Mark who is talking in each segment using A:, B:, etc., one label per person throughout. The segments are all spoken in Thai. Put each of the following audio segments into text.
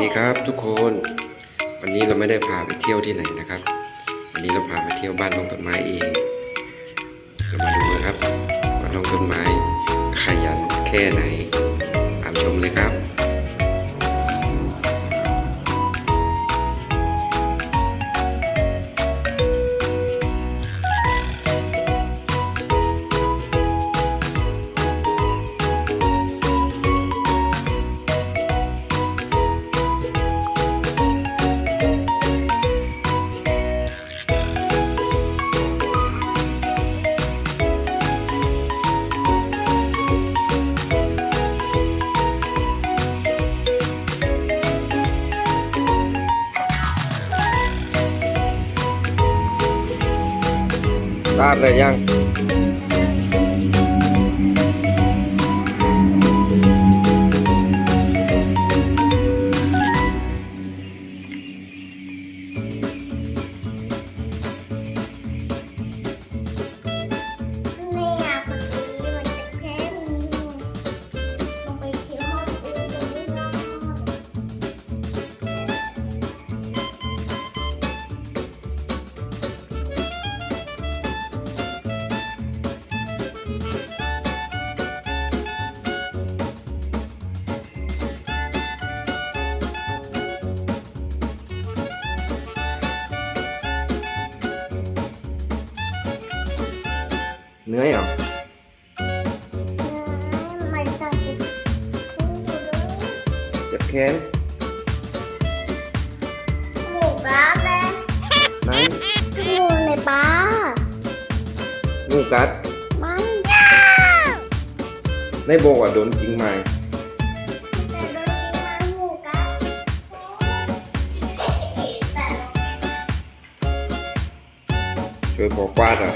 A: ดีค
B: รับทุกคน วันนี้เราไม่ได้พาไปเที่ยวที่ไหนนะครับ วันนี้เราพามาเที่ยวบ้านน้องต้นไม้เองเรามาดูนะครับว่าน้องต้นไม้ขยันแค่ไหน ทราบเลยยัง
A: เหนื่
B: อยเหรอ
A: มันจะติดคู่เลย
B: เจ็บแขน
A: หมูกราฟเลย
B: ไหน
A: หมูในปลา
B: งูกัด
A: มัน
B: ในบอกว่าโดนจริงไหม
A: แต่โดนกินมาหมูกราฟแต่
B: ช่วยบอกกวาดอะ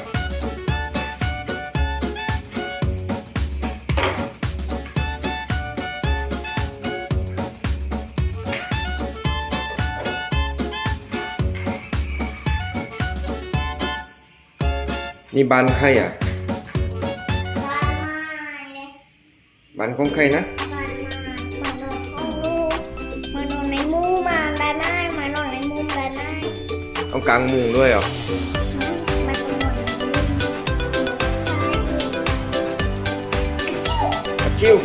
B: นี่บ้านใครอะ
A: บ้านไม้เลย
B: บ้านของใครนะ
A: บ้านไม้มานอนห้องลูกมานอนในมุ้งมาได้ได้มานอนในมุ้งได้ได้
B: เอากลางมุงด้วยเหรอ
A: มานอนในมุ้ง
B: อัดชิว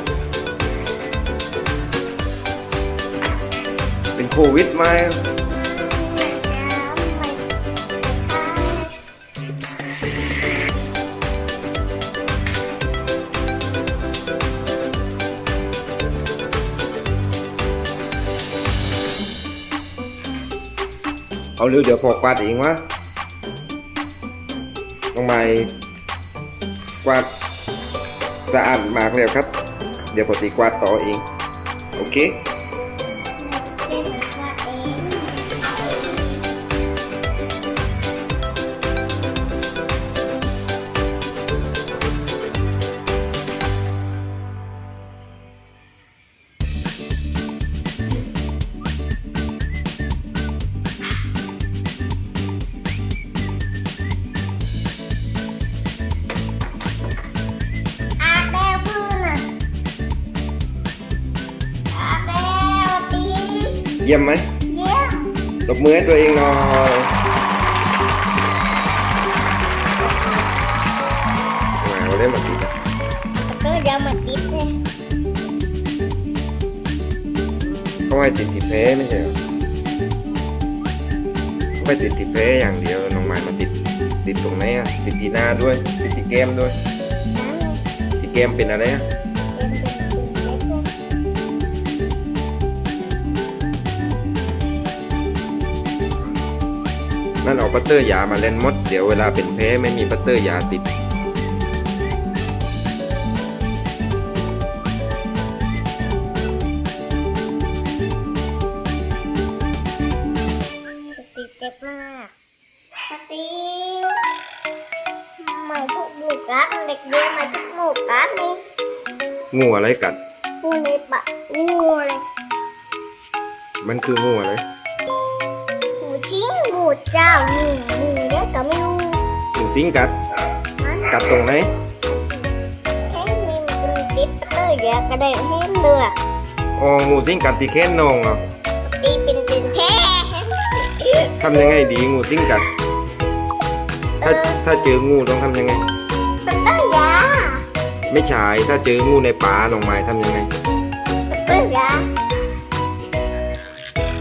B: เป็นโควิดไหม เอาเร็วเดี๋ยวพอกวาดเองวะน้องไม้กวาดสะอาดมากแล้วครับ เดี๋ยวปกติกวาดต่อเอง โอเค ยี่ยมไหม
A: เยี่ยม
B: ตบมือให้ตัวเองหน่อยแหมเราเล่นแบบนี้นะ
A: ก็เดี๋ยวมาติดเลย
B: เขาให้ติดติดเพไม่ใช่เหรอเขาไม่ติดติดเพอย่างเดียวน้องไม้มาติดติดตรงไหนอะติดที่หน้าด้วยติดที่แก้มด้วยที่แก้มเป็นอะไรอะ นั่นเอาปัตเตอร์ยามาเล่นมด เดี๋ยวเวลาเป็นเพไม่มีปัตเตอร์ยาติด
A: สติเจ็บมากสติมาทุกหมูกัดเด็กเรียนมาทุกหมูกัดนี่
B: งูอะไรกัด
A: งูในปะงูเลย
B: มันคืองูอะไร
A: หมู ชิ้นหมูเจ้าหมูหมูเด็กก็ไม่รู้
B: งูสิงกัด
A: มัน
B: กัดตรงไหน
A: แค่มีมันติดเตอร์อยากกระเด็นให้เรือ
B: อ๋องูสิงกัดที่แค้นนองเหรอ
A: ตีเป็นเป็นแท้
B: ทำยังไงดีงูจิ้งกัดถ้าถ้าเจองูต้องทำยังไง
A: มันต้องยา
B: ไม่ใช่ถ้าเจองูในป่าหนองไม้ทำยังไง
A: มันต้องยา